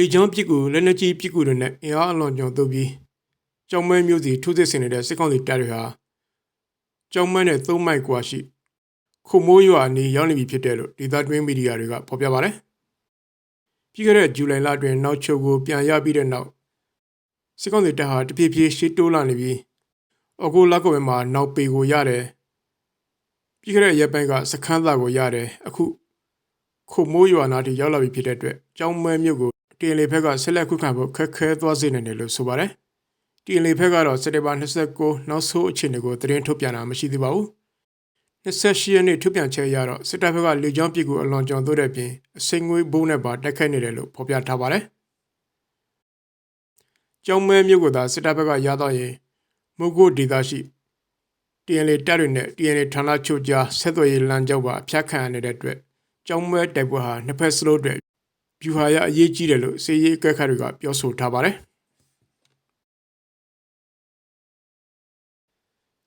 လေကြောင်းပစ်ကူလက်နက်ကြီးပစ်ကူတွေနဲ့အင်အားအလွန်ကျော်တို့ပြီးကြောင်မဲမျိုးစီထိုးစစ်ဆင်နေတဲ့စစ်ကောင်စီတပ်တွေဟာကြောင်မဲနဲ့သုံးမိုက်ကွာရှိခုမိုးရွာနေရောက်နေပြီဖြစ်တယ်လို့ဒေသတွင်းမီဒီယာတွေကဖော်ပြပါတယ်။ပြီးခဲ့တဲ့ဇူလိုင်လအတွင်းနောက်ချုပ်ကိုပြန်ရပြီးတဲ့နောက်စစ်ကောင်စီတပ်ဟာတဖြည်းဖြည်းရှေ့တိုးလာနေပြီးအကူလက်ကွယ်မှာနောက်ပေကိုရတယ်။ပြီးခဲ့တဲ့ရက်ပိုင်းကစခန်းသားကိုရတယ်အခုခုမိုးရွာနာတီရောက်လာပြီဖြစ်တဲ့အတွက်ကြောင်မဲမြို့ကို တင်လေဘက်ကဆက်လက်ခုခံဖို့ခက်ခဲသွားစေနိုင်တယ်လို့ဆိုပါတယ်။တင်လေဘက်ကတော့စက်တင်ဘာ29နောက်ဆုံးအခြေအနေကိုသတင်းထုတ်ပြန်တာမရှိသေးပါဘူး။28ရက်နေ့ထုတ်ပြန်ချက်အရတော့စစ်တပ်ဘက်ကလေကြောင်းပစ်ကူအလွန်ကြောင်သွတဲ့ပြင်အစိမ်ငွေဘုံနဲ့ပါတိုက်ခိုက်နေတယ်လို့ဖော်ပြထားပါတယ်။ကျောင်းမဲမြို့ကသာစစ်တပ်ဘက်ကရတော့ရင်မုတ်ကိုဒေသရှိ TNL တပ်တွေနဲ့ TNL ဌာနချုပ်ကြားဆက်သွယ်ရေးလမ်းကြောင်းပါဖျက်ခံရနေတဲ့အတွက်ကျောင်းမဲတိုက်ပွဲဟာနှစ်ဖက်စလုံးအတွက် ဗျူဟာရအရေးကြီးတယ်လို့စေရေးအကဲခတ်တွေကပြောဆိုထားပါတယ်။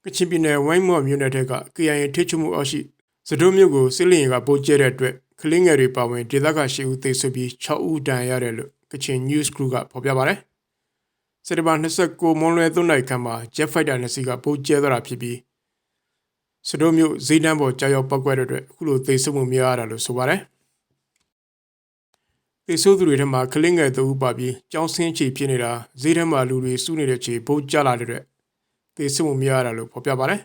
ကချင်ပြည်နယ်ဝိုင်းမော်မြို့နယ်ထက်က KIA ထိချမှုအောက်ရှိစဒုံမြို့ကိုစစ်လင်ကပို့ကျဲတဲ့အတွက်ကလင်းငယ်တွေပါဝင်ဒေသခံရှိဦးသိဆိုပြီး6ဦးဒဏ်ရာရတယ်လို့ကချင် News Crew ကဖော်ပြပါတယ်။စက်တဘာ29မွန်လွယ်3နိုင်ခန့်မှာ Jet Fighter နှစ်စီးကပို့ကျဲသွားတာဖြစ်ပြီးစဒုံမြို့ဇိဒန်းပေါ်ကြောက်ရောက်ပောက်ကွဲတဲ့အတွက်အခုလိုသိဆိုမှုများရတာလို့ဆိုပါတယ်။ တေဆိုးသူတွေထဲမှာကလင်းငယ်သူပါပြီးကြောင်းဆင်းချီဖြစ်နေတာဈေးထဲမှာလူတွေစုနေတဲ့ချီဘုတ်ကြလာတဲ့အတွက်တေဆိုးမှုများရတာလို့ဖော်ပြပါတယ်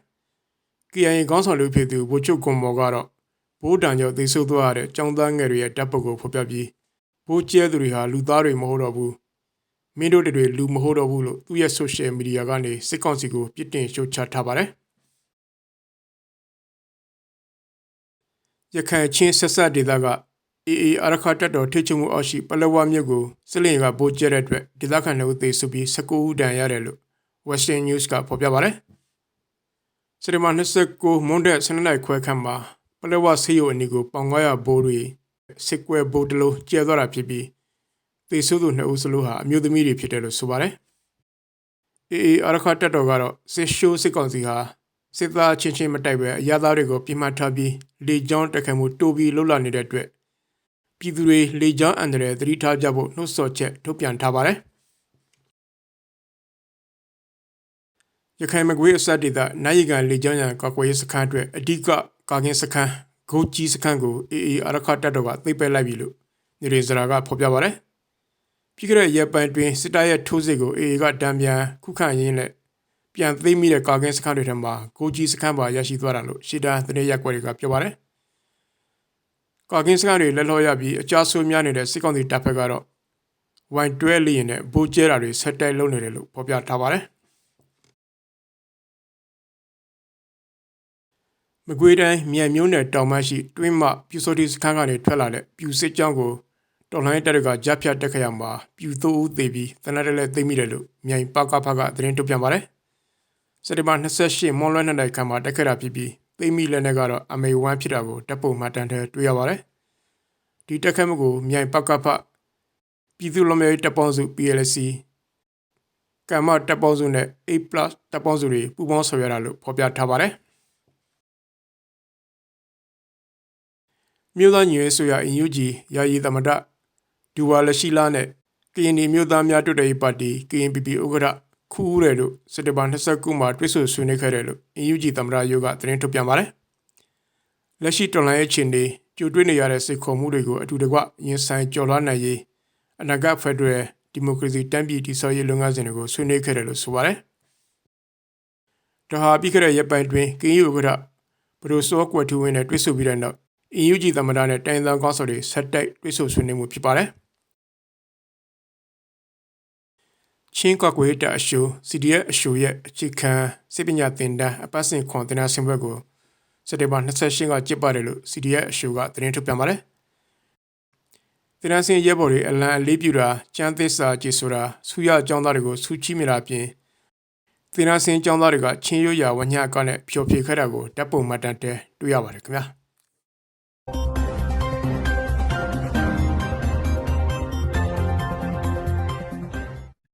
။ KIA ခေါင်းဆောင်လူဖြစ်သူဘိုချုပ်ကွန်မော်ကတော့ဘိုးတန်ကြောင့်တေဆိုးသွားရတဲ့ចောင်းသားငယ်တွေရဲ့တပ်ပုတ်ကိုဖော်ပြပြီးဘိုးကျဲသူတွေဟာလူသားတွေမဟုတ်တော့ဘူးမင်းတို့တွေလူမဟုတ်တော့ဘူးလို့သူ့ရဲ့ social media ကနေစစ်ကောင်စီကိုပြစ်တင်ရှုတ်ချထားပါတယ်။ရခိုင်ချင်းဆက်ဆက်ဒေသက အေအေအရခတ်တော်ထိချုံမှုအောက်ရှိပလဝမြို့ကိုစစ်လင်ကဗိုးကျတဲ့အတွက်ဒေသခံတွေသေဆုံးပြီး19ဦးဒဏ်ရာရတယ်လို့ Western News ကဖော်ပြပါတယ်။စတမ29မွန်တဲ့12နိုင်ခွဲခန့်မှာပလဝဆေးရုံအနီးကိုပေါင်900ဘိုးတွေစစ်ကွဲဘိုးတလုံးကျဲသွားတာဖြစ်ပြီးသေဆုံးသူ2ဦးစလုံးဟာအမျိုးသမီးတွေဖြစ်တယ်လို့ဆိုပါတယ်။အေအေအရခတ်တော်ကတော့စစ်ရှိုးစစ်ကောင်စီဟာစစ်သားချင်းချင်းမတိုက်ပဲအရသားတွေကိုပြစ်မှတ်ထားပြီးလေကြောင်းတက်ခတ်မှုတိုးပြီးလှုပ်လာနေတဲ့အတွက် ပြည်သူတွေလေကြောင်းအန္တရာယ်သတိထားကြဖို့နှုတ်ဆော်ချက်ထုတ်ပြန်ထားပါတယ်။ရခိုင်မကွေးအစက်ဒေသနိုင်ရီကန်လေကြောင်းရန်ကာကွယ်ရေးစခန်းအတွက်အဓိကကာကင်းစခန်းဂိုကြီးစခန်းကိုအေအေအရခတပ်တော်ကသိပ်ပယ်လိုက်ပြီလို့နေရီစရာကဖော်ပြပါတယ်။ပြီးခဲ့တဲ့ရက်ပိုင်းတွင်စစ်တပ်ရဲ့ထိုးစစ်ကိုအေအေကတံပြန်ခုခံရင်းနဲ့ပြန်သိမ်းမိတဲ့ကာကင်းစခန်းတွေထဲမှာဂိုကြီးစခန်းပါရရှိသွားတာလို့ရှီတာသတင်းရက်ွက်တွေကပြောပါတယ်။ ကာကင်းစကားတွေလက်လောရပြီးအကြဆိုးများနေတဲ့စစ်ကောင်စီတပ်ဖက်ကတော့ဝိုင်တွဲလျင်နဲ့ဘိုးကျဲတာတွေဆက်တိုက်လုပ်နေတယ်လို့ဖော်ပြထားပါတယ်မကွေးတိုင်းမြန်မျိုးနယ်တောင်မရှိတွင်းမပြူစောတိစခန်းကနေထွက်လာတဲ့ပြူစစ်ကြောင်းကိုတော်လိုင်းတပ်တွေကဂျပ်ဖြတ်တက်ခရမှာပြူသိုးဦးသေးပြီးတနက်တည်းလည်းသိမိတယ်လို့မြိုင်ပကဖကသတင်းထုတ်ပြန်ပါတယ်စက်တင်ဘာ28မွန်လွဲနှစ်နိုင်ခန့်မှာတက်ခရဖြစ်ပြီး သိမိလက်နဲ့ကတော့အမေဝမ်းဖြစ်တာကိုတပ်ပုံမှတ်တမ်းထဲတွေ့ရပါတယ်။ဒီတက်ခတ်မှုကိုမြိုင်ပကဖပြည်သူ့လူမျိုးတပ်ပေါင်းစု PLC ကမ္မတပ်ပေါင်းစုနဲ့ A+ တပ်ပေါင်းစုတွေပူးပေါင်းဆောင်ရွက်တာလို့ဖော်ပြထားပါတယ်။မြို့သားညီရေးဆိုရအင်ယူဂျီယာယီသမဒဒူဝါလရှိလာနဲ့ကရင်ပြည်မြို့သားများတွတ်တဲ့ပါတီ KNPP ဥက္ကဋ္ဌ ခူးရဲတို့စက်တဘာ29မှာတွေ့ဆုံဆွေးနွေးခဲ့တယ်လို့ UNG သမ္မတရုပ်ကသတင်းထုတ်ပြန်ပါတယ်။လက်ရှိတော်လှန်ရေးအခြေအနေကြိုတွေ့နေရတဲ့စိတ်ခေါ်မှုတွေကိုအတူတကွရင်ဆိုင်ကျော်လွှားနိုင်ရေးအနာဂတ်ဖက်ဒရယ်ဒီမိုကရေစီတန်းပြည်တည်ဆောက်ရေးလုပ်ငန်းစဉ်တွေကိုဆွေးနွေးခဲ့တယ်လို့ဆိုပါတယ်။ဒါဟာပြီးခဲ့တဲ့ရက်ပိုင်းတွင်ကင်းယူကရဘရိုစောကွယ်ထူဝင်းနဲ့တွေ့ဆုံပြီးတဲ့နောက် UNG သမ္မတနဲ့တိုင်းသားကောင်းဆောင်တွေဆက်တိုက်တွေ့ဆုံဆွေးနွေးမှုဖြစ်ပါတယ်။ ချင်းကွက်ကွေးတအရှို CDF အရှိုရဲ့အခြေခံစစ်ပညာသင်တန်းအပတ်စဉ်ခွန်သင်တန်းဆင်းပွဲကိုစက်တင်ဘာ28ကကျင်းပတယ်လို့ CDF အရှိုကသတင်းထုတ်ပြန်ပါတယ်။သင်တန်းဆင်းရဲဘော်တွေအလံအလေးပြုတာကျန်းသစ္စာကြည်ဆိုတာဆူရအကြောင်းသားတွေကိုဆူချီးမိတာပြင်သင်တန်းဆင်းအကြောင်းသားတွေကချင်းရွရဝညကနဲ့ဖြော်ဖြေခဲ့တာကိုဓာတ်ပုံမှတ်တမ်းတဲတွေ့ရပါတယ်ခင်ဗျာ။